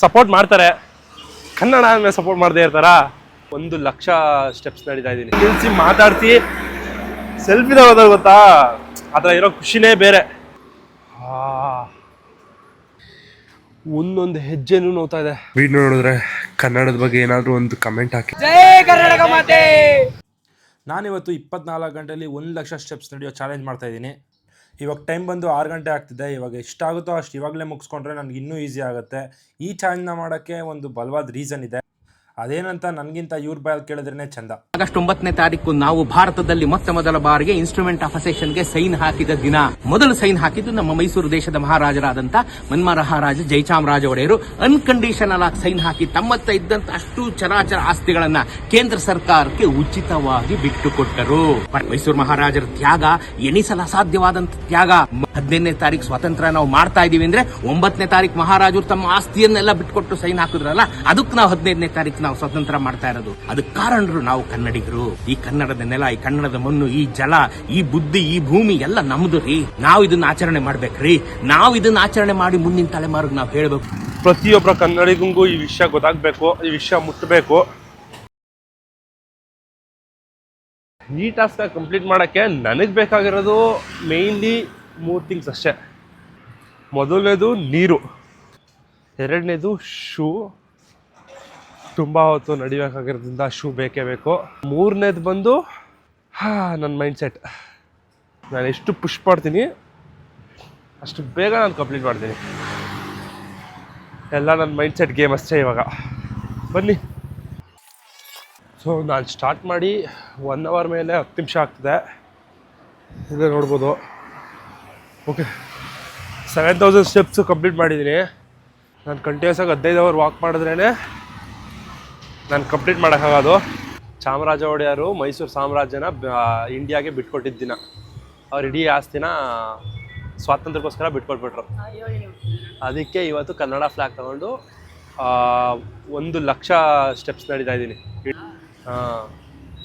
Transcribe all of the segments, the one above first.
Support ಮಾಡ್ತಾರೆ. ಕನ್ನಡ ಮೇಲೆ support ಮಾಡದೇ ಇರ್ತಾರ? ಒಂದು ಲಕ್ಷ ಸ್ಟೆಪ್ಸ್ ನಡೀತಾ ಇದ್ದೀನಿ. ನಿಲ್ಸಿ ಮಾತಾಡ್ತಿ ಸೆಲ್ಫಿ ತಗೋದಾಗ ಗೊತ್ತಾ? ಆ ಥರ ಇರೋ ಖುಷಿನೇ ಬೇರೆ. ಆ, ಒಂದೊಂದು ಹೆಜ್ಜೆನೂ ನೋಡ್ತಾ ಇದೆ. ವಿಡಿಯೋ ನೋಡಿದ್ರೆ ಕನ್ನಡದ ಬಗ್ಗೆ ಏನಾದರೂ ಒಂದು ಕಮೆಂಟ್ ಹಾಕಿ. ನಾನಿವತ್ತು ಇಪ್ಪತ್ನಾಲ್ಕು ಗಂಟೆಯಲ್ಲಿ ಒಂದು ಲಕ್ಷ ಸ್ಟೆಪ್ಸ್ ನಡೆಯೋ ಚಾಲೆಂಜ್ ಮಾಡ್ತಾ ಇದ್ದೀನಿ. ಇವಾಗ ಟೈಮ್ ಬಂದು ಆರು ಗಂಟೆ ಆಗ್ತಿದೆ, ಇವಾಗ ಎಷ್ಟಾಗುತ್ತೋ ಅಷ್ಟು ಇವಾಗಲೇ ಮುಗಿಸ್ಕೊಂಡ್ರೆ ನನಗೆ ಇನ್ನೂ ಈಸಿ ಆಗುತ್ತೆ. ಈ ಚಾಲೆಂಜ್ನ ಮಾಡೋಕ್ಕೆ ಒಂದು ಬಲವಾದ ರೀಸನ್ ಇದೆ. ಅದೇನಂತ ನನಗಿಂತ ಇವ್ರ ಬಾಯಲ್ ಕೇಳಿದ್ರೇ ಚಂದ. ಆಗಸ್ಟ್ ಒಂಬತ್ತನೇ ತಾರೀಕು ನಾವು ಭಾರತದಲ್ಲಿ ಮೊತ್ತ ಮೊದಲ ಬಾರಿಗೆ ಇನ್ಸ್ಟ್ರೂಮೆಂಟ್ ಆಫ್ಗೆ ಸೈನ್ ಹಾಕಿದ ದಿನ. ಮೊದಲು ಸೈನ್ ಹಾಕಿದ್ದು ನಮ್ಮ ಮೈಸೂರು ದೇಶದ ಮಹಾರಾಜರಾದಂತ ಮನ್ಮಹಾರಾಜ ಜೈಚಾಮರಾಜ ಒಡೆಯರು ಅನ್ಕಂಡೀಷನಲ್ ಆಗಿ ಸೈನ್ ಹಾಕಿ ತಮ್ಮತ್ತ ಇದ್ದಂತ ಅಷ್ಟು ಚರಾಚರ ಆಸ್ತಿಗಳನ್ನ ಕೇಂದ್ರ ಸರ್ಕಾರಕ್ಕೆ ಉಚಿತವಾಗಿ ಬಿಟ್ಟುಕೊಟ್ಟರು. ಮೈಸೂರು ಮಹಾರಾಜರ ತ್ಯಾಗ, ಎಣಿಸಲು ಅಸಾಧ್ಯವಾದಂತ ತ್ಯಾಗ. ಹದಿನೈದನೇ ತಾರೀಕು ಸ್ವಾತಂತ್ರ್ಯ ನಾವು ಮಾಡ್ತಾ ಇದೀವಿ ಅಂದ್ರೆ ಒಂಬತ್ತನೇ ತಾರೀಕು ಮಹಾರಾಜರು ತಮ್ಮ ಆಸ್ತಿಯನ್ನೆಲ್ಲ ಬಿಟ್ಕೊಟ್ಟು ಸೈನ್ ಹಾಕಿದ್ರಲ್ಲ, ಅದಕ್ಕೆ ನಾವು ಹದಿನೈದನೇ ತಾರೀಕು ನಾವು ಸ್ವತಂತ್ರ ಮಾಡ್ತಾ ಇರೋದು. ಅದಕ್ಕೆ ಕಾರಣರು ನಾವು ಕನ್ನಡಿಗರು. ಈ ಕನ್ನಡದ ನೆಲ, ಈ ಕನ್ನಡದ ಮಣ್ಣು, ಈ ಜಲ, ಈ ಬುದ್ಧಿ, ಈ ಭೂಮಿ ಎಲ್ಲ ನಮ್ದು ರೀ. ನಾವು ಇದನ್ನ ಆಚರಣೆ ಮಾಡ್ಬೇಕ್ರಿ ನಾವು ಇದನ್ನ ಆಚರಣೆ ಮಾಡಿ ಮುಂದಿನ ತಲೆಮಾರಿಗೆ ನಾವು ಹೇಳ್ಬೇಕು. ಪ್ರತಿಯೊಬ್ಬರ ಕನ್ನಡಿಗೂ ಈ ವಿಷಯ ಗೊತ್ತಾಗಬೇಕು, ಈ ವಿಷಯ ಮುಟ್ಟಬೇಕು ಈ ಟಾಸ್ಕ್ ಕಂಪ್ಲೀಟ್ ಮಾಡೋಕ್ಕೆ ನನಗೆ ಬೇಕಾಗಿರೋದು ಮೇಯ್ನ್ಲಿ ಮೂರು ಥಿಂಗ್ಸ್ ಅಷ್ಟೇ. ಮೊದಲನೇದು ನೀರು. ಎರಡನೇದು ಶೂ ತುಂಬ ಹೊತ್ತು ನಡಿಬೇಕಾಗಿರೋದ್ರಿಂದ ಶೂ ಬೇಕೇ ಬೇಕು. ಮೂರನೇದು ಬಂದು, ಹಾ ನನ್ನ ಮೈಂಡ್ ಸೆಟ್ ನಾನು ಎಷ್ಟು ಪುಷ್ ಮಾಡ್ತೀನಿ, ಅಷ್ಟು ಬೇಗ ನಾನು ಕಂಪ್ಲೀಟ್ ಮಾಡ್ತೀನಿ. ಎಲ್ಲ ನನ್ನ ಮೈಂಡ್ ಸೆಟ್ ಗೇಮ್ ಅಷ್ಟೇ ಇವಾಗ. ಬನ್ನಿ. ಸೊ ನಾನು ಸ್ಟಾರ್ಟ್ ಮಾಡಿ ಒನ್ ಅವರ್ ಮೇಲೆ ಹತ್ತು ನಿಮಿಷ ಆಗ್ತದೆ. ಇದೆ ನೋಡ್ಬೋದು. Okay seven thousand steps complete ಮಾಡಿದ್ದೀನಿ. ನಾನು ಕಂಟಿನ್ಯೂಸ್ ಆಗಿ ಹದಿನೈದು ಅವರ್ ವಾಕ್ ಮಾಡಿದ್ರೇ ನಾನು ಕಂಪ್ಲೀಟ್ ಮಾಡೋಕ್ಕಾಗೋದು ಚಾಮರಾಜ ಒಡೆಯರು ಮೈಸೂರು ಸಾಮ್ರಾಜ್ಯನ ಇಂಡಿಯಾಗೆ ಬಿಟ್ಕೊಟ್ಟಿದ್ದ ದಿನ. ಅವ್ರು ಇಡೀ ಆಸ್ತಿನ ಸ್ವಾತಂತ್ರ್ಯಕ್ಕೋಸ್ಕರ ಬಿಟ್ಕೊಟ್ಬಿಟ್ರು. ಅದಕ್ಕೆ ಇವತ್ತು ಕನ್ನಡ ಫ್ಲಾಗ್ ತಗೊಂಡು ಒಂದು ಲಕ್ಷ ಸ್ಟೆಪ್ಸ್ ನಡೀತಾ ಇದ್ದೀನಿ. ಹಾಂ.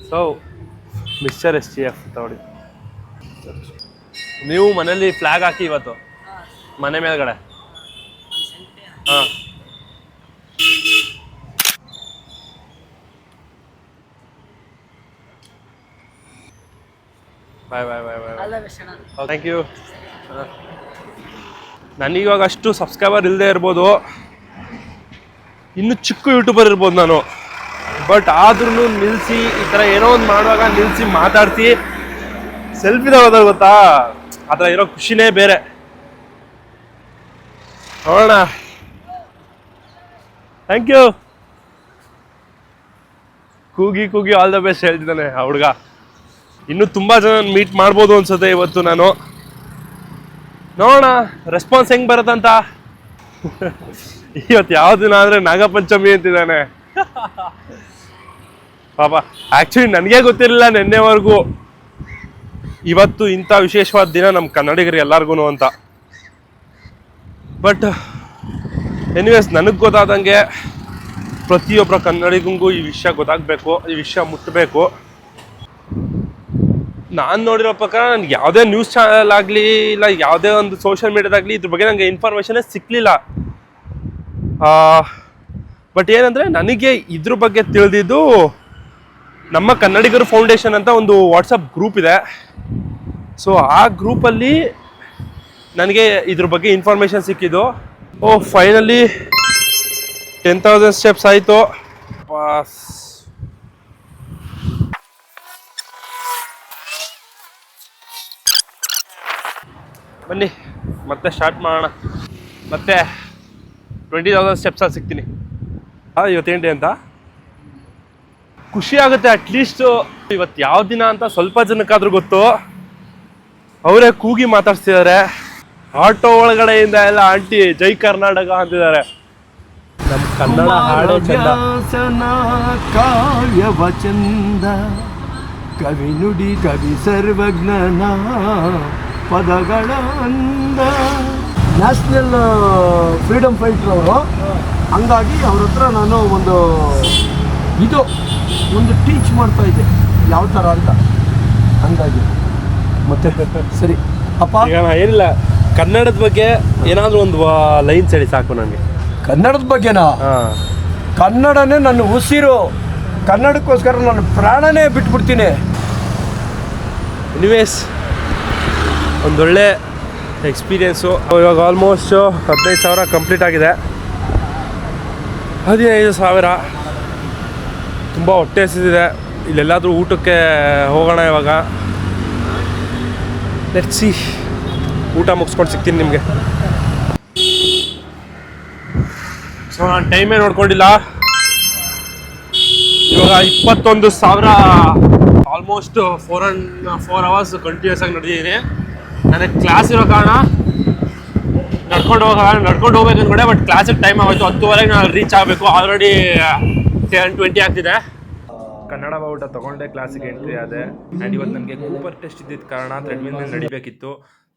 So mister S G F ತಗೊಳ್ಳಿ. ನೀವು ಮನೇಲಿ ಫ್ಲಾಗ್ ಹಾಕಿ ಇವತ್ತು? ಮನೆ ಮೇಲ್ಗಡೆ? ಹಾಂ. ಬಾಯ್ ಬಾಯ್ ಬಾಯ್ ಬಾಯ್ ಥ್ಯಾಂಕ್ ಯು ನನಗಿವಾಗ ಅಷ್ಟು ಸಬ್ಸ್ಕ್ರೈಬರ್ ಇಲ್ಲದೆ ಇರ್ಬೋದು. ಇನ್ನು ಚಿಕ್ಕ ಯೂಟ್ಯೂಬರ್ ಇರ್ಬೋದು ನಾನು. ಬಟ್ ಆದ್ರೂ ನಿಲ್ಲಿಸಿ ಈ ಥರ ಏನೋ ಒಂದು ಮಾಡುವಾಗ ನಿಲ್ಲಿಸಿ ಮಾತಾಡ್ತಿ ಸೆಲ್ಫಿ ತಗೋದಾಗ ಗೊತ್ತಾ? ಆ ಥರ ಇರೋ ಖುಷಿನೇ ಬೇರೆ. ನೋಡೋಣ. ಥ್ಯಾಂಕ್ ಯು ಕೂಗಿ ಕೂಗಿ ಆಲ್ ದ ಬೆಸ್ಟ್ ಹೇಳ್ತಿದ್ದಾನೆ ಆ ಹುಡುಗ. ಇನ್ನೂ ತುಂಬ ಜನ ಮೀಟ್ ಮಾಡ್ಬೋದು ಅನ್ಸುತ್ತೆ ಇವತ್ತು ನಾನು. ನೋಡೋಣ ರೆಸ್ಪಾನ್ಸ್ ಹೆಂಗ್ ಬರುತ್ತಂತ. ಇವತ್ತು ಯಾವ ದಿನ ಅಂದ್ರೆ ನಾಗಪಂಚಮಿ ಅಂತಿದ್ದಾನೆ. ಪಾಪ ಆಕ್ಚುಲಿ ನನಗೆ ಗೊತ್ತಿರಲಿಲ್ಲ ನಿನ್ನೆವರೆಗೂ. ಇವತ್ತು ಇಂಥ ವಿಶೇಷವಾದ ದಿನ ನಮ್ಮ ಕನ್ನಡಿಗರು ಎಲ್ಲರಿಗೂ ಅಂತ. ಬಟ್ ಎನಿವೇಸ್ ನನಗೆ ಗೊತ್ತಾದಂಗೆ ಪ್ರತಿಯೊಬ್ಬರ ಕನ್ನಡಿಗಂಗೂ ಈ ವಿಷಯ ಗೊತ್ತಾಗಬೇಕು, ಈ ವಿಷಯ ಮುಟ್ಟಬೇಕು ನಾನು ನೋಡಿರೋ ಪ್ರಕಾರ ನನಗೆ ಯಾವುದೇ ನ್ಯೂಸ್ ಚಾನಲ್ ಆಗಲಿ ಇಲ್ಲ ಯಾವುದೇ ಒಂದು ಸೋಷಿಯಲ್ ಮೀಡಿಯಾದಾಗಲಿ ಇದ್ರ ಬಗ್ಗೆ ನನಗೆ ಇನ್ಫಾರ್ಮೇಷನೇ ಸಿಕ್ಕಲಿಲ್ಲ ಬಟ್ ಏನಂದರೆ ನನಗೆ ಇದ್ರ ಬಗ್ಗೆ ತಿಳಿದಿದ್ದು ನಮ್ಮ ಕನ್ನಡಿಗರು ಫೌಂಡೇಶನ್ ಅಂತ ಒಂದು ವಾಟ್ಸಪ್ ಗ್ರೂಪ್ ಇದೆ. ಸೊ ಆ ಗ್ರೂಪಲ್ಲಿ ನನಗೆ ಇದ್ರ ಬಗ್ಗೆ ಇನ್ಫಾರ್ಮೇಷನ್ ಸಿಕ್ಕಿದ್ದು. Oh finally ten thousand steps ಆಯಿತು. ಬನ್ನಿ ಮತ್ತೆ ಸ್ಟಾರ್ಟ್ ಮಾಡೋಣ. ಮತ್ತೆ ಟ್ವೆಂಟಿ ತೌಸಂಡ್ ಸ್ಟೆಪ್ಸಲ್ಲಿ ಸಿಗ್ತೀನಿ. ಹಾಂ ಇವತ್ತೇನು ಡೇ ಅಂತ? ಖುಷಿ ಆಗುತ್ತೆ ಅಟ್ಲೀಸ್ಟು ಇವತ್ತು ಯಾವ ದಿನ ಅಂತ ಸ್ವಲ್ಪ ಜನಕ್ಕಾದ್ರೂ ಗೊತ್ತು. ಅವರೇ ಕೂಗಿ ಮಾತಾಡ್ತಿದ್ದಾರೆ ಆಟೋ ಒಳಗಡೆಯಿಂದ ಎಲ್ಲ ಆಂಟಿ ಜೈ ಕರ್ನಾಟಕ ಅಂತಿದ್ದಾರೆ. ನಮ್ಮ ಕನ್ನಡ ಹಾಡೋ ಕಾವ್ಯವ ಚಂದ. ಕವಿ ನುಡಿ ಕವಿ ಸರ್ವಜ್ಞನ. ಪದಗಳ ಅಂದ. ನ್ಯಾಷನಲ್ ಫ್ರೀಡಮ್ ಫೈಟರ್ ಅವರು. ಹಂಗಾಗಿ ಅವ್ರ ಹತ್ರ ನಾನು ಒಂದು ಇದು ಒಂದು ಟೀಚ್ ಮಾಡ್ತಾ ಇದ್ದೆ. ಯಾವ ಥರ ಅಂತ. ಹಂಗಾಗಿ. ಮತ್ತೆ ಸರಿ. ಅಪ್ಪ? ಏನಿಲ್ಲ. ಕನ್ನಡದ ಬಗ್ಗೆ ಏನಾದರೂ ಒಂದು ಲೈನ್ ಹೇಳಿ ಸಾಕು ನನಗೆ. ಕನ್ನಡದ ಬಗ್ಗೆನಾ? ಕನ್ನಡನೇ ನನ್ನ ಉಸಿರು. ಕನ್ನಡಕ್ಕೋಸ್ಕರ ನಾನು ಪ್ರಾಣನೇ ಬಿಟ್ಬಿಡ್ತೀನಿ. ಎನಿವೇಸ್ ಒಂದೊಳ್ಳೆ ಎಕ್ಸ್ಪೀರಿಯೆನ್ಸು ಇವಾಗ ಆಲ್ಮೋಸ್ಟು ಹದಿನೈದು ಸಾವಿರ ಕಂಪ್ಲೀಟ್ ಆಗಿದೆ. ಹದಿನೈದು ಸಾವಿರ. ತುಂಬ ಹೊಟ್ಟೆ ಹಸಿದಿದೆ ಇಲ್ಲೆಲ್ಲಾದರೂ ಊಟಕ್ಕೆ ಹೋಗೋಣ ಇವಾಗ. ಸಿ ಊಟ ಮುಗಿಸ್ಕೊಂಡು ಸಿಗ್ತೀನಿ ನಿಮಗೆ. ಸೊ ನಾನು ಟೈಮೇ ನೋಡ್ಕೊಂಡಿಲ್ಲ. ಇವಾಗ ಇಪ್ಪತ್ತೊಂದು ಸಾವಿರ almost four and four hours continuous ಆಗಿ ನಡೆದಿದ್ದೀನಿ ನನಗೆ ಕ್ಲಾಸ್ ಇರೋ ಕಾರಣ ನಡ್ಕೊಂಡು ಹೋಗ ನಡ್ಕೊಂಡು ಹೋಗ್ಬೇಕು ಅಂದ್ಕೊಂಡೆ ಬಟ್ ಕ್ಲಾಸಿಗೆ ಟೈಮ್ ಆಗೋಯ್ತು. ಹತ್ತುವರೆಗೆ ನಾನು ರೀಚ್ ಆಗಬೇಕು. ಆಲ್ರೆಡಿ ಟೆನ್ ಟ್ವೆಂಟಿ ಆಗ್ತಿದೆ. ಕನ್ನಡ ಬಾವುಟ ತಗೊಂಡೆ ಕ್ಲಾಸಿಗೆ ಎಂಟ್ರಿ ಆದೆ. ಆ್ಯಂಡ್ ಇವತ್ತು ನನಗೆ ಕೂಪರ್ ಟೆಸ್ಟ್ ಇದ್ದಿದ್ದ ಕಾರಣ ಥ್ರೆಡ್ಮಿಲ್ ಮೇಲೆ ನಡಿಬೇಕಿತ್ತು.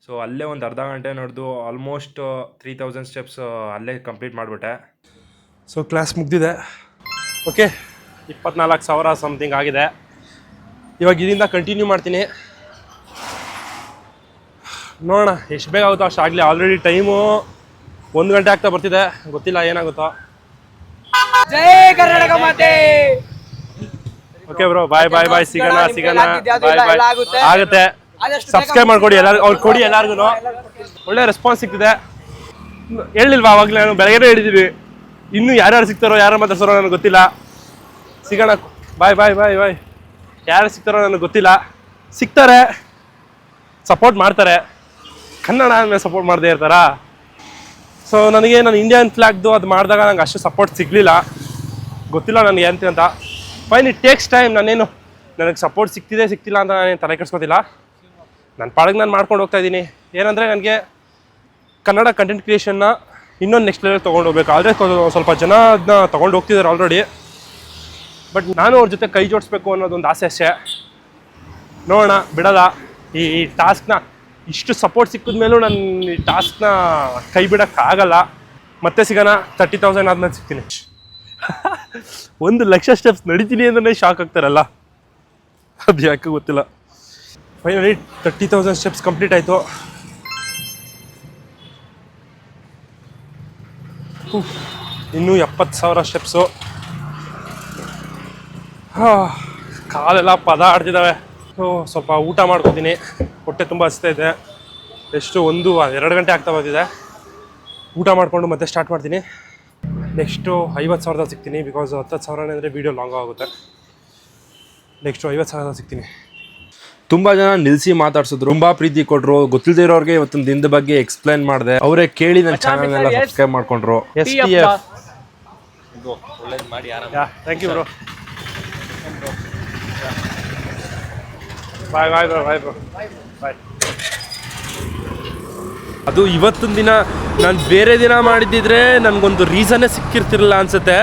ಸೊ ಅಲ್ಲೇ ಒಂದು ಅರ್ಧ ಗಂಟೆ ನಡೆದು ಆಲ್ಮೋಸ್ಟ್ ತ್ರೀ ತೌಸಂಡ್ ಸ್ಟೆಪ್ಸ್ ಅಲ್ಲೇ ಕಂಪ್ಲೀಟ್ ಮಾಡಿಬಿಟ್ಟೆ. ಸೊ ಕ್ಲಾಸ್ ಮುಗ್ದಿದೆ. ಓಕೆ ಇಪ್ಪತ್ನಾಲ್ಕು ಸಾವಿರ ಸಮಥಿಂಗ್ ಆಗಿದೆ. ಇವಾಗ ಇದರಿಂದ ಕಂಟಿನ್ಯೂ ಮಾಡ್ತೀನಿ. ನೋಡೋಣ ಎಷ್ಟು ಬೇಗ ಆಗುತ್ತೋ ಅಷ್ಟು ಆಗಲಿ. ಆಲ್ರೆಡಿ ಟೈಮು ಒಂದು ಗಂಟೆ ಆಗ್ತಾ ಬರ್ತಿದೆ. ಗೊತ್ತಿಲ್ಲ ಏನಾಗುತ್ತೋ. ಓಕೆ ಬ್ರೋ ಬಾಯ್ ಬಾಯ್ ಬಾಯ್ ಸಿಗೋಣ ಸಿಗೋಣ. ಬಾಯ್ ಬಾಯ್ ಆಗುತ್ತೆ. ಸಬ್ಸ್ಕ್ರೈಬ್ ಮಾಡ್ಕೊಡಿ ಎಲ್ಲರಿಗೂ ಅವ್ರು ಕೊಡಿ ಎಲ್ಲರಿಗೂ ಒಳ್ಳೆ ರೆಸ್ಪಾನ್ಸ್ ಸಿಗ್ತಿದೆ. ಹೇಳಿಲ್ವಾ ಅವಾಗಲೇ ನಾನು? ಬೆಳಗ್ಗೆ ಹಿಡಿದೀವಿ ಇನ್ನೂ ಯಾರ್ಯಾರು ಸಿಗ್ತಾರೋ ಯಾರು ಮಾತಾಡ್ತಾರೋ ನನಗೆ ಗೊತ್ತಿಲ್ಲ. ಸಿಗೋಣ. ಬಾಯ್ ಬಾಯ್ ಬಾಯ್ ಬಾಯ್ ಯಾರು ಸಿಗ್ತಾರೋ ನನಗೆ ಗೊತ್ತಿಲ್ಲ. ಸಿಗ್ತಾರೆ. ಸಪೋರ್ಟ್ ಮಾಡ್ತಾರೆ. ಕನ್ನಡ ಸಪೋರ್ಟ್ ಮಾಡದೇ ಇರ್ತಾರಾ? ಸೊ ನನಗೆ ನಾನು ಇಂಡಿಯನ್ ಫ್ಲ್ಯಾಗ್ದು ಅದು ಮಾಡಿದಾಗ ನಂಗೆ ಅಷ್ಟು ಸಪೋರ್ಟ್ ಸಿಗಲಿಲ್ಲ. ಗೊತ್ತಿಲ್ಲ ನನಗೆ ಅಂತ ಅಂತ ಫೈನ್ ಇಟ್ ಟೇಕ್ಸ್ ಟೈಮ್ ನಾನೇನು, ನನಗೆ ಸಪೋರ್ಟ್ ಸಿಗ್ತಿದೆ ಸಿಕ್ತಿಲ್ಲ ಅಂತ ನಾನೇನು ತಲೆ ಕೆಡ್ಸ್ಕೊತಿಲ್ಲ. ನನ್ನ ಪಾಡಿಗೆ ನಾನು ಮಾಡ್ಕೊಂಡು ಹೋಗ್ತಾ ಇದ್ದೀನಿ. ಏನಂದರೆ ನನಗೆ ಕನ್ನಡ ಕಂಟೆಂಟ್ ಕ್ರಿಯೇಷನ್ನ ಇನ್ನೊಂದು ನೆಕ್ಸ್ಟ್ ಲೆವೆಲ್ ತೊಗೊಂಡು ಹೋಗ್ಬೇಕು. ಆದರೆ ಸ್ವಲ್ಪ ಜನ ಅದನ್ನ ತೊಗೊಂಡು ಹೋಗ್ತಿದ್ದಾರೆ ಆಲ್ರೆಡಿ ಬಟ್ ನಾನು ಅವ್ರ ಜೊತೆ ಕೈ ಜೋಡಿಸ್ಬೇಕು ಅನ್ನೋದೊಂದು ಆಸೆ ಅಷ್ಟೇ. ನೋಡೋಣ ಬಿಡಲ್ಲ ಈ ಟಾಸ್ಕ್ನ ಇಷ್ಟು ಸಪೋರ್ಟ್ ಸಿಕ್ಕಿದ ಮೇಲೂ ನಾನು ಈ ಟಾಸ್ಕ್ನ ಕೈ ಬಿಡೋಕ್ಕಾಗಲ್ಲ ಮತ್ತೆ ಸಿಗೋಣ ತರ್ಟಿ ತೌಸಂಡ್ ಆದ್ಮೇಲೆ ಸಿಗ್ತೀನಿ. ಒಂದು ಲಕ್ಷ ಸ್ಟೆಪ್ಸ್ ನಡೀತೀನಿ ಅಂದ್ರೆ ಶಾಕ್ ಆಗ್ತಾರಲ್ಲ. ಅದು ಯಾಕೆ ಗೊತ್ತಿಲ್ಲ. Finally thirty thousand steps complete ಆಯಿತು. ಇನ್ನೂ ಎಪ್ಪತ್ತು ಸಾವಿರ ಸ್ಟೆಪ್ಸು ಕಾಲೆಲ್ಲ ಪದ ಆಡ್ತಿದ್ದಾವೆ ಸೊ ಸ್ವಲ್ಪ ಊಟ ಮಾಡ್ಕೋತೀನಿ. ಹೊಟ್ಟೆ ತುಂಬ ಹಸ್ತಾ ಇದೆ. ಎಷ್ಟು ಒಂದು ಎರಡು ಗಂಟೆ ಆಗ್ತಾ ಬಂದಿದೆ. ಊಟ ಮಾಡಿಕೊಂಡು ಮತ್ತೆ ಸ್ಟಾರ್ಟ್ ಮಾಡ್ತೀನಿ. ನೆಕ್ಸ್ಟು ಐವತ್ತು ಸಾವಿರದ ಸಿಗ್ತೀನಿ ಬಿಕಾಸ್ ಹತ್ತತ್ತು ಸಾವಿರ ಅಂದರೆ ವೀಡಿಯೋ ಲಾಂಗ್ ಆಗುತ್ತೆ. ನೆಕ್ಸ್ಟು ಐವತ್ತು ಸಾವಿರದ ಸಿಗ್ತೀನಿ. ತುಂಬ ಜನ ನಿಲ್ಲಿಸಿ ಮಾತಾಡ್ಸಿದ್ರು. ತುಂಬ ಪ್ರೀತಿ ಕೊಟ್ರು. ಗೊತ್ತಿಲ್ಲದೆ ಇರೋರಿಗೆ ಇವತ್ತಿನ ದಿನದ ಬಗ್ಗೆ ಎಕ್ಸ್ಪ್ಲೈನ್ ಮಾಡಿದೆ. ಅವರೇ ಕೇಳಿ ನನ್ನ ಚಾನಲ್ ಎಲ್ಲ ಸಬ್ಸ್ಕ್ರೈಬ್ ಮಾಡ್ಕೊಂಡ್ರು. S T F. Thank you bro bye bye bro bye bro bye ಅದು ಇವತ್ತಿನ ದಿನ ನಾನು ಬೇರೆ ದಿನ ಮಾಡಿದ್ದಿದ್ರೆ ನನಗೊಂದು ರೀಸನ್ನೇ ಸಿಕ್ಕಿರ್ತಿರಲಿಲ್ಲ ಅನಿಸುತ್ತೆ.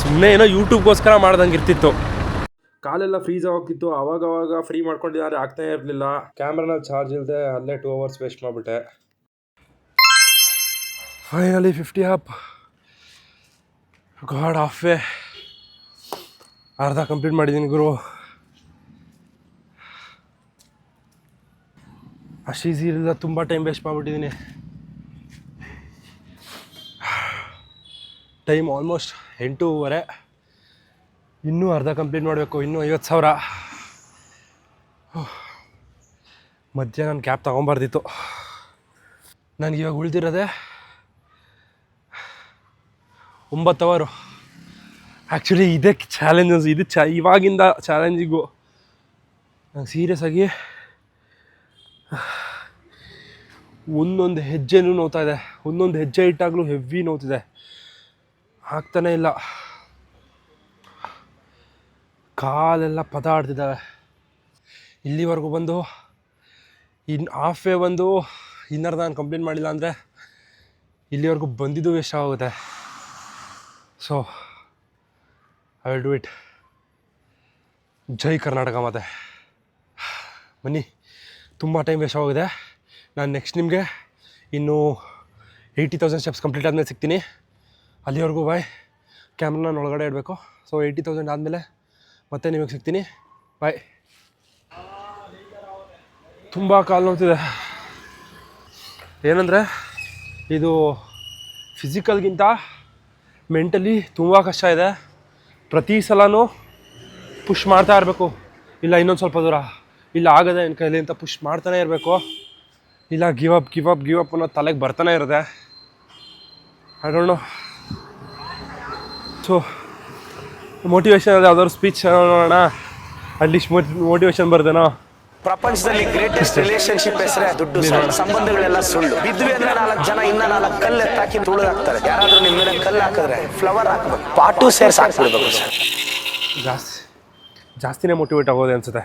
ಸುಮ್ಮನೆ ಏನೋ ಯೂಟ್ಯೂಬ್ಗೋಸ್ಕರ ಮಾಡ್ದಂಗೆ ಇರ್ತಿತ್ತು. ಕಾಲೆಲ್ಲ ಫ್ರೀಸ್ ಆಗೋಗ್ತಿತ್ತು. ಅವಾಗ ಅವಾಗ ಫ್ರೀ ಮಾಡ್ಕೊಂಡಿದ್ದಾರೆ ಆಗ್ತಾ ಇರಲಿಲ್ಲ. ಕ್ಯಾಮ್ರಾನ ಚಾರ್ಜ್ ಇಲ್ಲದೆ ಅಲ್ಲೇ ಟೂ ಅವರ್ಸ್ ವೇಸ್ಟ್ ಮಾಡಿಬಿಟ್ಟೆ. Finally fifty of god half way ಅರ್ಧ ಕಂಪ್ಲೀಟ್ ಮಾಡಿದ್ದೀನಿ ಗುರು. ಅಷ್ಟು ಈಸಿ ಇರಲಿಲ್ಲ ತುಂಬ ಟೈಮ್ ವೇಸ್ಟ್ ಮಾಡಿಬಿಟ್ಟಿದ್ದೀನಿ ಟೈಮ್ ಆಲ್ಮೋಸ್ಟ್ ಎಂಟೂವರೆ. ಇನ್ನೂ ಅರ್ಧ ಕಂಪ್ಲೀಟ್ ಮಾಡಬೇಕು, ಇನ್ನೂ ಐವತ್ತು ಸಾವಿರ. ಮಧ್ಯ ನಾನು ಕ್ಯಾಬ್ ತೊಗೊಂಬಾರ್ದಿತ್ತು. ನನಗೆ ಇವಾಗ ಉಳಿದಿರೋದೆ ಒಂಬತ್ತು ಅವರು. ಆ್ಯಕ್ಚುಲಿ ಇದಕ್ಕೆ ಚಾಲೆಂಜಸ್ ಇದು ಚ ಇವಾಗಿಂದ ಚಾಲೆಂಜಿಗೂ ನಂಗೆ ಸೀರಿಯಸ್ ಆಗಿ ಒಂದೊಂದು ಹೆಜ್ಜೆನೂ ನೋವ್ತಾ ಇದೆ. ಒಂದೊಂದು ಹೆಜ್ಜೆ ಇಟ್ಟಾಗಲೂ ಹೆವಿ ನೋತಿದೆ ಆಗ್ತಾನೇ ಇಲ್ಲ. ಕಾಲೆಲ್ಲ ಪದ ಆಡ್ತಿದ್ದಾವೆ ಇಲ್ಲಿವರೆಗೂ ಬಂದು ಇನ್ನು ಹಾಫ್ ವೇ ಬಂದು ಇನ್ನರ್ಧ ನಾನು ಕಂಪ್ಲೀಟ್ ಮಾಡಿಲ್ಲ ಅಂದರೆ ಇಲ್ಲಿವರೆಗೂ ಬಂದಿದ್ದು ವೇಸ್ಟ್ ಆಗುತ್ತೆ so I will do it ಜೈ ಕರ್ನಾಟಕ ಮತ್ತೆ ಬನ್ನಿ ತುಂಬ ಟೈಮ್ ವೇಸ್ಟ್ ಆಗೋಗಿದೆ. ನಾನು ನೆಕ್ಸ್ಟ್ ನಿಮಗೆ ಇನ್ನೂ ಏಯ್ಟಿ ತೌಸಂಡ್ ಸ್ಟೆಪ್ಸ್ ಕಂಪ್ಲೀಟ್ ಆದಮೇಲೆ ಸಿಗ್ತೀನಿ. ಅಲ್ಲಿವರೆಗೂ ಬಾಯ್ ಕ್ಯಾಮ್ರಾ ನಾನು ಒಳಗಡೆ ಇಡಬೇಕು. ಸೊ ಏಯ್ಟಿ ತೌಸಂಡ್ ಆದಮೇಲೆ ಮತ್ತೆ ನಿಮಗೆ ಸಿಗ್ತೀನಿ. ಬಾಯ್ ತುಂಬ ಕಾಲು ನೋಡ್ತಿದೆ ಏನಂದರೆ, ಇದು ಫಿಸಿಕಲ್ಗಿಂತ ಮೆಂಟಲಿ ತುಂಬ ಕಷ್ಟ ಇದೆ. ಪ್ರತಿ ಸಲನೂ ಪುಷ್ ಮಾಡ್ತಾ ಇರಬೇಕು. ಇಲ್ಲ ಇನ್ನೊಂದು ಸ್ವಲ್ಪ ದೂರ. ಇಲ್ಲ ಆಗದೆ ನನ್ನ ಕೈಲಿ ಅಂತ ಪುಷ್ ಮಾಡ್ತಾನೆ ಇರಬೇಕು. ಇಲ್ಲ give up give up give up ಅನ್ನೋ ತಲೆಗೆ ಬರ್ತಾನೆ ಇರುತ್ತೆ. ನೋ ಸೊ ಮೋಟಿವೇಶನ್ ಯಾವ್ದಾದ್ರು ಸ್ಪೀಚ್ ನೋಡೋಣ. ಅಟ್ಲೀಸ್ಟ್ ಮೋಟಿವೇಶನ್ ಬರ್ದೇನೋ. ಪ್ರಪಂಚದಲ್ಲಿ ಗ್ರೇಟೆಸ್ಟ್ ರಿಲೇಶನ್ಶಿಪ್ ಹೆಸರೇ ದುಡ್ಡು ಸಂಬಂಧಗಳೆಲ್ಲ ಸುಳ್ಳು. ಬಿದ್ವಿ ಅಂದ್ರೆ ನಾಲ್ಕು ಜನ ಇನ್ನ ನಾಲ್ಕು ಕಲ್ಲು ಎತ್ತಾಕಿ ತುಳಿದಾಕ್ತಾರೆ ಯಾರಾದ್ರೂ ನಿಮ್ಮ ಮೇಲೆ ಕಲ್ಲು ಹಾಕಿದ್ರೆ ಫ್ಲವರ್ ಹಾಕ್ಬೇಕು ಪಾಟು ಸೇರ್ಸ್ ಹಾಕ್ಬಿಡ್ಬೇಕು ಸರ್. ಜಾಸ್ತಿ ಜಾಸ್ತಿನೇ ಮೋಟಿವೇಟ್ ಆಗೋದೆ ಅನ್ಸುತ್ತೆ.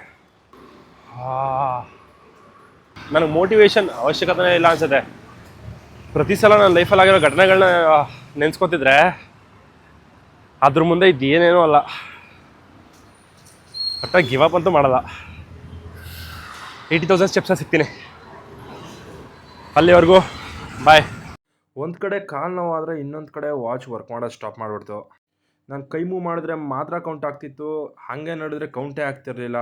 ನನಗೆ ಮೋಟಿವೇಶನ್ ಅವಶ್ಯಕತೆ ಇಲ್ಲ ಅನ್ಸುತ್ತೆ. ಪ್ರತಿ ಸಲ ನನ್ನ ಲೈಫಲ್ಲಿ ಆಗಿರೋ ಘಟನೆಗಳನ್ನ ನೆನೆಸ್ಕೊತಿದ್ರೆ ಅದ್ರ ಮುಂದೆ ಇದು ಏನೇನೂ ಅಲ್ಲ. ಒಟ್ಟಾಗಿ ಗಿವ್ ಅಪ್ ಅಂತೂ ಮಾಡಲ್ಲ. ಏಯ್ಟಿ ತೌಸಂಡ್ ಸ್ಟೆಪ್ಸ ಸಿಗ್ತೀನಿ. ಅಲ್ಲಿವರೆಗೂ ಬಾಯ್ ಒಂದು ಕಡೆ ಕಾಲ್ ನೋವಾದರೆ ಇನ್ನೊಂದು ಕಡೆ ವಾಚ್ ವರ್ಕ್ ಮಾಡೋದು ಸ್ಟಾಪ್ ಮಾಡಿಬಿಡ್ತು. ನಾನು ಕೈ ಮೂವ್ ಮಾಡಿದ್ರೆ ಮಾತ್ರ ಕೌಂಟ್ ಆಗ್ತಿತ್ತು. ಹಾಗೆ ನಡೆದ್ರೆ ಕೌಂಟೇ ಆಗ್ತಿರ್ಲಿಲ್ಲ.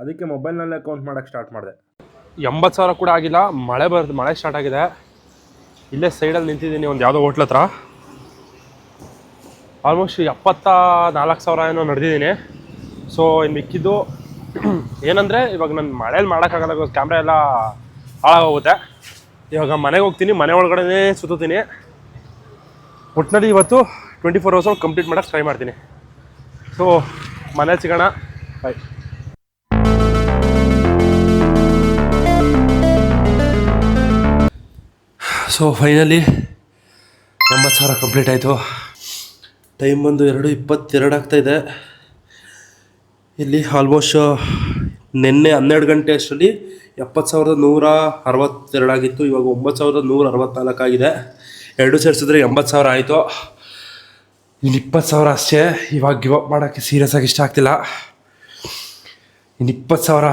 ಅದಕ್ಕೆ ಮೊಬೈಲ್ನಲ್ಲೇ ಕೌಂಟ್ ಮಾಡೋಕ್ಕೆ ಸ್ಟಾರ್ಟ್ ಮಾಡಿದೆ. ಎಂಬತ್ತು ಸಾವಿರ ಕೂಡ ಆಗಿಲ್ಲ ಮಳೆ ಬರ್ ಮಳೆ ಸ್ಟಾರ್ಟ್ ಆಗಿದೆ. ಇಲ್ಲೇ ಸೈಡಲ್ಲಿ ನಿಂತಿದ್ದೀನಿ ಒಂದು ಯಾವುದೋ ಹೋಟ್ಲ್ ಹತ್ರ. ಆಲ್ಮೋಸ್ಟ್ ಎಪ್ಪತ್ತ ನಾಲ್ಕು ಸಾವಿರ ಏನೋ ನಡೆದಿದ್ದೀನಿ. ಸೊ ಇನ್ನು ಮಿಕ್ಕಿದ್ದು ಏನಂದರೆ ಇವಾಗ ನಾನು ಮಳೇಲಿ ಮಾಡೋಕ್ಕಾಗಲ್ಲ ಕ್ಯಾಮ್ರಾ ಎಲ್ಲ ಹಾಳಾಗೋಗುತ್ತೆ. ಇವಾಗ ಮನೆಗೆ ಹೋಗ್ತೀನಿ ಮನೆ ಒಳಗಡೆ ಸುತ್ತೀನಿ ಒಟ್ಟಿನಲ್ಲಿ ಇವತ್ತು ಟ್ವೆಂಟಿ ಫೋರ್ ಅವರ್ಸ್ ಕಂಪ್ಲೀಟ್ ಮಾಡೋಕ್ಕೆ ಟ್ರೈ ಮಾಡ್ತೀನಿ. ಸೊ ಮನೇಲಿ ಸಿಗೋಣ. ಬಾಯ್ ಸೊ ಫೈನಲಿ ಎಂಬತ್ತು ಸಾವಿರ ಕಂಪ್ಲೀಟ್ ಆಯಿತು. ಟೈಮ್ ಬಂದು ಎರಡು ಇಪ್ಪತ್ತೆರಡು ಆಗ್ತಾಯಿದೆ ಇಲ್ಲಿ ಆಲ್ಮೋಸ್ಟ್ ನಿನ್ನೆ ಹನ್ನೆರಡು ಗಂಟೆ ಅಷ್ಟರಲ್ಲಿ ಎಪ್ಪತ್ತು ಸಾವಿರದ ನೂರ ಅರವತ್ತೆರಡಾಗಿತ್ತು ಇವಾಗ ಒಂಬತ್ತು ಸಾವಿರದ ನೂರ ಅರವತ್ತ್ನಾಲ್ಕು ಆಗಿದೆ. ಎರಡು ಸೇರಿಸಿದ್ರೆ ಎಂಬತ್ತು ಸಾವಿರ ಆಯಿತು. ಇನ್ನು ಇಪ್ಪತ್ತು ಸಾವಿರ ಅಷ್ಟೇ. ಇವಾಗ ಗಿವ್ ಅಪ್ ಮಾಡೋಕ್ಕೆ ಸೀರಿಯಸ್ ಆಗಿ ಇಷ್ಟ ಆಗ್ತಿಲ್ಲ. ಇನ್ನು ಇಪ್ಪತ್ತು ಸಾವಿರ,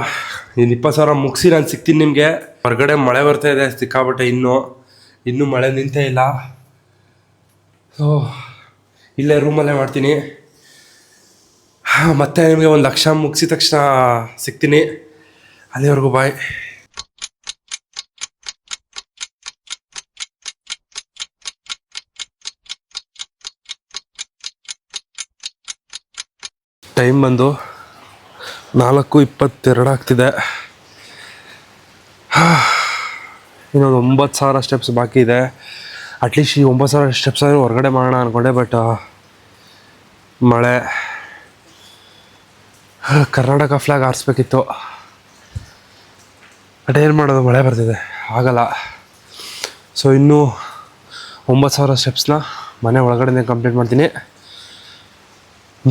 ಇನ್ನು ಇಪ್ಪತ್ತು ಸಾವಿರ ಮುಗಿಸಿ ನಾನು ಸಿಗ್ತೀನಿ ನಿಮಗೆ. ಹೊರಗಡೆ ಮಳೆ ಬರ್ತಾ ಇದೆ ಸಿಕ್ಕಾಬಟ್ಟೆ ಇನ್ನೂ. ಇನ್ನೂ ಮಳೆ ನಿಂತೇ ಇಲ್ಲ. ಸೊ ಇಲ್ಲೇ ರೂಮಲ್ಲೇ ಮಾಡ್ತೀನಿ. ಮತ್ತೆ ನಿಮಗೆ ಒಂದು ಲಕ್ಷ ಮುಗಿಸಿದ ತಕ್ಷಣ ಸಿಗ್ತೀನಿ. ಅಲ್ಲಿವರೆಗೂ ಬಾಯ್ ಟೈಮ್ ಬಂದು ನಾಲ್ಕು ಇಪ್ಪತ್ತೆರಡು ಆಗ್ತಿದೆ. ಇನ್ನೊಂದು ಒಂಬತ್ತು ಸಾವಿರ ಸ್ಟೆಪ್ಸ್ ಬಾಕಿ ಇದೆ. ಅಟ್ಲೀಸ್ಟ್ ಈ ಒಂಬತ್ತು ಸಾವಿರ ಸ್ಟೆಪ್ಸ್ ಆದರೂ ಹೊರಗಡೆ ಮಾಡೋಣ ಅಂದ್ಕೊಂಡೆ ಬಟ್ ಮಳೆ, ಕರ್ನಾಟಕ ಫ್ಲಾಗ್ ಆರಿಸ್ಬೇಕಿತ್ತು ಬಟ್ ಏನು ಮಾಡೋದು, ಮಳೆ ಬರ್ತಿದೆ. ಆಗಲ್ಲ. ಸೊ ಇನ್ನೂ ಒಂಬತ್ತು ಸಾವಿರ ಸ್ಟೆಪ್ಸ್ನ ಮನೆ ಒಳಗಡೆ ಕಂಪ್ಲೀಟ್ ಮಾಡ್ತೀನಿ.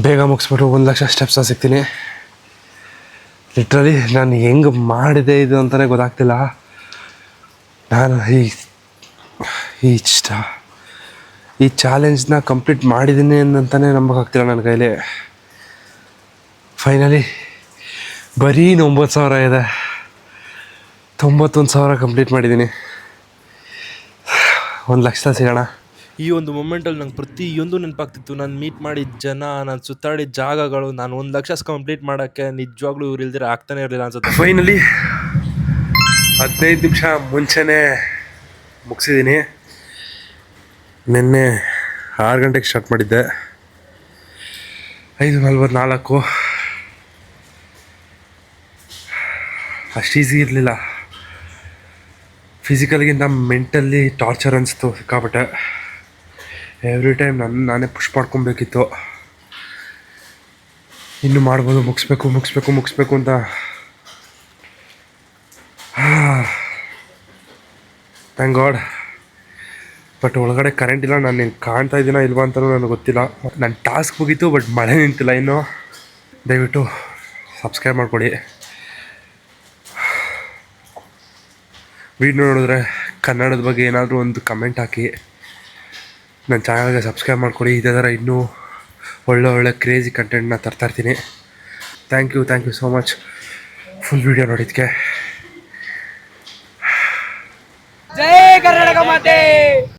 ಬೇಗ ಮುಗಿಸ್ಬಿಟ್ಟು ಒಂದು ಲಕ್ಷ ಸ್ಟೆಪ್ಸ ಸಿಗ್ತೀನಿ. ಲಿಟ್ರಲಿ ನಾನು ಹೆಂಗೆ ಮಾಡಿದೆ ಇದು ಅಂತಲೇ ಗೊತ್ತಾಗ್ತಿಲ್ಲ. ನಾನು ಈ ಈ ಇಷ್ಟ ಈ ಚಾಲೆಂಜ್ನ ಕಂಪ್ಲೀಟ್ ಮಾಡಿದ್ದೀನಿ ಅಂತಲೇ ನಂಬಕ್ಕಾಗ್ತಿಲ್ಲ ನನ್ನ ಕೈಲಿ. ಫೈನಲಿ ಬರೀ ಒಂಬತ್ತು ಸಾವಿರ ಇದೆ. ತೊಂಬತ್ತೊಂದು ಸಾವಿರ ಕಂಪ್ಲೀಟ್ ಮಾಡಿದ್ದೀನಿ. ಒಂದು ಲಕ್ಷ ಸಿಗೋಣ. ಈ ಒಂದು ಮೂಮೆಂಟಲ್ಲಿ ನಂಗೆ ಪ್ರತಿಯೊಂದು ನೆನಪಾಗ್ತಿತ್ತು. ನಾನು ಮೀಟ್ ಮಾಡಿದ ಜನ ನಾನು ಸುತ್ತಾಡಿದ ಜಾಗಗಳು ನಾನು ಒಂದು ಲಕ್ಷ ಕಂಪ್ಲೀಟ್ ಮಾಡೋಕ್ಕೆ ನಿಜವಾಗ್ಲೂ ಇವ್ರು ಇಲ್ದಿರ ಆಗ್ತಾನೆ ಇರಲಿಲ್ಲ ಅನ್ಸುತ್ತೆ. ಫೈನಲಿ ಹದಿನೈದು ನಿಮಿಷ ಮುಂಚೆನೇ ಮುಗಿಸಿದ್ದೀನಿ. ನಿನ್ನೆ ಆರು ಗಂಟೆಗೆ ಸ್ಟಾರ್ಟ್ ಮಾಡಿದ್ದೆ. ಐದು ನಲ್ವತ್ನಾಲ್ಕು. ಅಷ್ಟು ಈಸಿ ಇರಲಿಲ್ಲ. ಫಿಸಿಕಲ್ಗಿಂತ ಮೆಂಟಲ್ಲಿ ಟಾರ್ಚರ್ ಅನಿಸ್ತು, ಸಿಕ್ಕಾಪಟ್ಟೆ. ಎವ್ರಿ ಟೈಮ್ ನನ್ನ ನಾನೇ ಪುಷ್ ಮಾಡ್ಕೊಬೇಕಿತ್ತು. ಇನ್ನು ಮಾಡ್ಬೋದು, ಮುಗಿಸ್ಬೇಕು ಮುಗಿಸ್ಬೇಕು ಮುಗಿಸ್ಬೇಕು ಅಂತ ಥ್ಯಾಂಕ್ ಗಾಡ್ ಬಟ್ ಒಳಗಡೆ ಕರೆಂಟ್ ಇಲ್ಲ, ನಾನು ನಿಂಗೆ ಕಾಣ್ತಾ ಇದ್ದೀನ ಇಲ್ವಾ ಅಂತಲೂ ನನಗೆ ಗೊತ್ತಿಲ್ಲ. ನನ್ನ ಟಾಸ್ಕ್ ಮುಗೀತು ಬಟ್ ಮಳೆ ನಿಂತಿಲ್ಲ ಇನ್ನು. ದಯವಿಟ್ಟು ಸಬ್ಸ್ಕ್ರೈಬ್ ಮಾಡಿಕೊಡಿ. ವಿಡಿಯೋ ನೋಡಿದ್ರೆ ಕನ್ನಡದ ಬಗ್ಗೆ ಏನಾದರೂ ಒಂದು ಕಮೆಂಟ್ ಹಾಕಿ. ನನ್ನ ಚಾನಲ್ಗೆ ಸಬ್ಸ್ಕ್ರೈಬ್ ಮಾಡಿಕೊಡಿ. ಇದೇ ಥರ ಇನ್ನೂ ಒಳ್ಳೆ ಒಳ್ಳೆ ಕ್ರೇಜಿ ಕಂಟೆಂಟ್ನ ತರ್ತಾಯಿರ್ತೀನಿ thank you thank you so much full video ನೋಡಿದ್ದಕ್ಕೆ ಜೈ ಕರ್ನಾಟಕ ಮಾತೆ